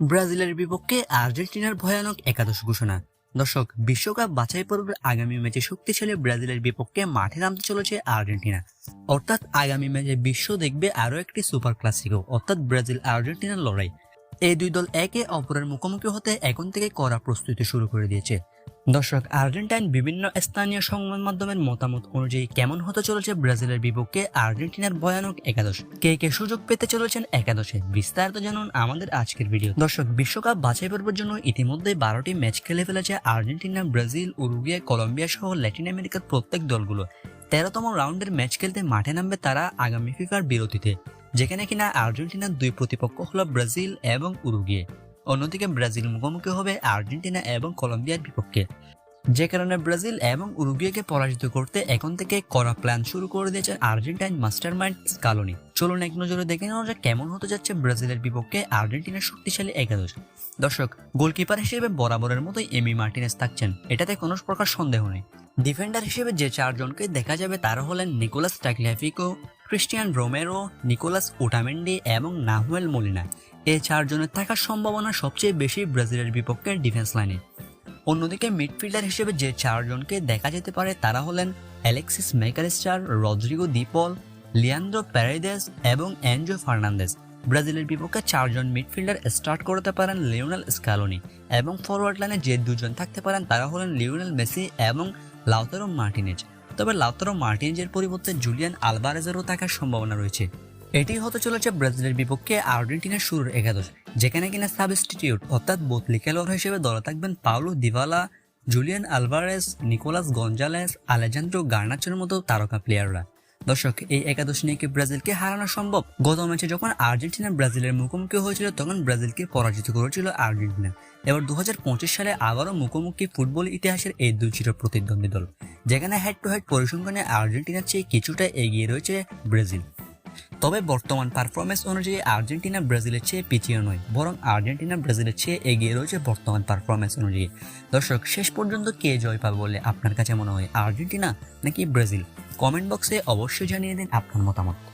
ব্রাজিলের বিপক্ষে আর্জেন্টিনার ভয়ানক একাদশ ঘোষণা। দর্শক, বিশ্বকাপ বাছাই পর্বের আগামী ম্যাচে শক্তিশালী ব্রাজিলের বিপক্ষে মাঠে নামতে চলেছে আর্জেন্টিনা। অর্থাৎ আগামী ম্যাচে বিশ্ব দেখবে আরও একটি সুপার ক্লাসিকো, অর্থাৎ ব্রাজিল আর্জেন্টিনার লড়াই। এই দুই দল একে অপরের মুখোমুখি হতে এখন থেকে করা প্রস্তুতি শুরু করে দিয়েছে। দর্শক, আর্জেন্টাইন বিভিন্ন স্থানীয় সংবাদ মাধ্যমের মতামত অনুযায়ী কেমন হতে চলেছে ব্রাজিলের বিপক্ষে আর্জেন্টিনার ভয়ানক একাদশ? কে কে সুযোগ পেতে চলেছেন একাদশে? বিস্তারিত জানুন আমাদের আজকের ভিডিও। দর্শক, বিশ্বকাপ বাছাই পর্বের জন্য ইতিমধ্যে বারোটি ম্যাচ খেলে ফেলেছে আর্জেন্টিনা, ব্রাজিল, উরুগুয়ে, কলম্বিয়া সহ ল্যাটিন আমেরিকার প্রত্যেক দলগুলো। তেরোতম রাউন্ডের ম্যাচ খেলতে মাঠে নামবে তারা আগামী ফিফার বিরতিতে, যেখানে কিনা আর্জেন্টিনার দুই প্রতিপক্ষ হল ব্রাজিল এবং উরুগুয়ে। অন্যদিকে ব্রাজিল মুখোমুখি হবে আর্জেন্টিনা এবং কলম্বিয়ার বিপক্ষে। যে কারণে ব্রাজিল এবং উরুগুয়েকে পরাজিত করতে এখন থেকে করা প্ল্যান শুরু করে দিয়েছেন আর্জেন্টাইন মাস্টার মাইন্ড স্কালোনি। চলুন এক নজরে দেখে নেওয়া যাক কেমন হতে যাচ্ছে ব্রাজিলের বিপক্ষে আর্জেন্টিনার শক্তিশালী একাদশ। দর্শক, গোলকিপার হিসেবে বরাবরের মতোই এমি মার্টিনেস থাকছেন, এটাতে কোনো প্রকার সন্দেহ নেই। ডিফেন্ডার হিসেবে যে চারজনকে দেখা যাবে তারা হলেন Nicolas Tagliafico Cristian Romero, Nicolas Otamendi এবং নাহুয়েল মলিনা। এ চারজনের থাকার সম্ভাবনা সবচেয়ে বেশি ব্রাজিলের বিপক্ষে ডিফেন্স লাইনে। অন্যদিকে মিডফিল্ডার হিসেবে যে চারজনকে দেখা যেতে পারে তারা হলেন Alexis Mac Allister Rodrigo De Paul Leandro Paredes এবং অ্যাঞ্জো ফার্নান্দেস। ব্রাজিলের বিপক্ষে চারজন মিডফিল্ডার স্টার্ট করতে পারেন লিওনেল স্কালোনি এবং ফরওয়ার্ড লাইনে যে দুজন থাকতে পারেন তারা হলেন লিওনেল মেসি এবং লাউতারো মার্টিনেজ। তবে লাউতারো মার্টিনজের পরিবর্তে জুলিয়ান আলভারেজেরও থাকার সম্ভাবনা রয়েছে। এটি হতে চলেছে ব্রাজিলের বিপক্ষে আর্জেন্টিনার শুরুর একাদশ, যেখানে কিনা সাবস্টিটিউট, অর্থাৎ বদলি খেলোয়াড় হিসেবে দলে থাকবেন Paulo Dybala Julian Alvarez Nicolas Gonzalez, Alejandro গার্নাচের মতো তারকা প্লেয়াররা দর্শক, এই একাদশ নিয়ে কি ব্রাজিলকে হারানো সম্ভব? গত ম্যাচে যখন আর্জেন্টিনা ব্রাজিলের মুখোমুখি হয়েছিল, তখন ব্রাজিলকে পরাজিত করেছিল আর্জেন্টিনা। এবার দু হাজার পঁচিশ সালে আবারও মুখোমুখি ফুটবল ইতিহাসের এই দুই চির প্রতিদ্বন্দ্বী দল, যেখানে হেড টু হেড পরিসংখ্যানে আর্জেন্টিনার চেয়ে কিছুটা এগিয়ে রয়েছে ব্রাজিল। তবে বর্তমান পারফরমেন্স অনুযায়ী আর্জেন্টিনা ব্রাজিলের চেয়ে পিছিয়ে নয়, বরং আর্জেন্টিনা ব্রাজিলের চেয়ে এগিয়ে রয়েছে বর্তমান পারফরমেন্স অনুযায়ী। দর্শক, শেষ পর্যন্ত কে জয় পাবে বলে আপনার কাছে মনে হয়, আর্জেন্টিনা নাকি ব্রাজিল? কমেন্ট বক্সে অবশ্যই জানিয়ে দিন আপনার মতামত।